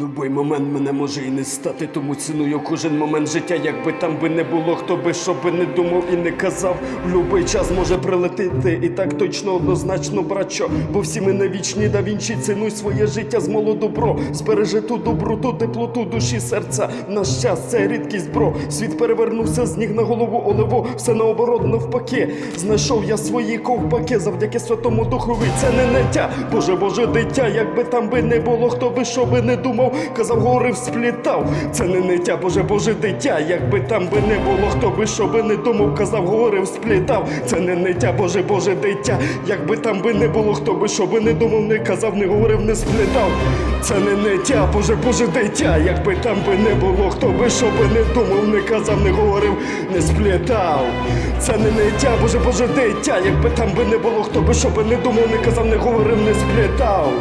В момент мене може і не стати, тому ціную кожен момент життя, якби там би не було, хто би що би не думав і не казав. В будь-який час може прилетіти, і так точно однозначно, брачо. Бо всі ми не вічні, да вінчі цінуй своє життя з добро, збережи доброту, теплоту душі, серця. Наш час це рідкість, бро. Світ перевернувся з ніг на голову оливо, все наоборот навпаки. Знайшов я свої ковпаки завдяки Святому Духові. Це не неття, Боже, Боже, дитя, якби там би не було, хто би що би не думав, казав, говорив, сплітав. Це не неття, Боже, Боже, дитя, якби там би не було, хто би що би не думав, казав, говорив, сплітав. Це не неття, Боже, Боже, дитя, якби там би не було, хто би що би не думав, не казав, не говорив, не сплітав. Це не неття, Боже, Боже, дитя, якби там би не було, хто би що би не думав, не казав, не говорив, не сплітав. Це не неття, Боже, Боже, дитя, якби там би не було, хто би що би не думав, не казав, не говорив, не сплітав.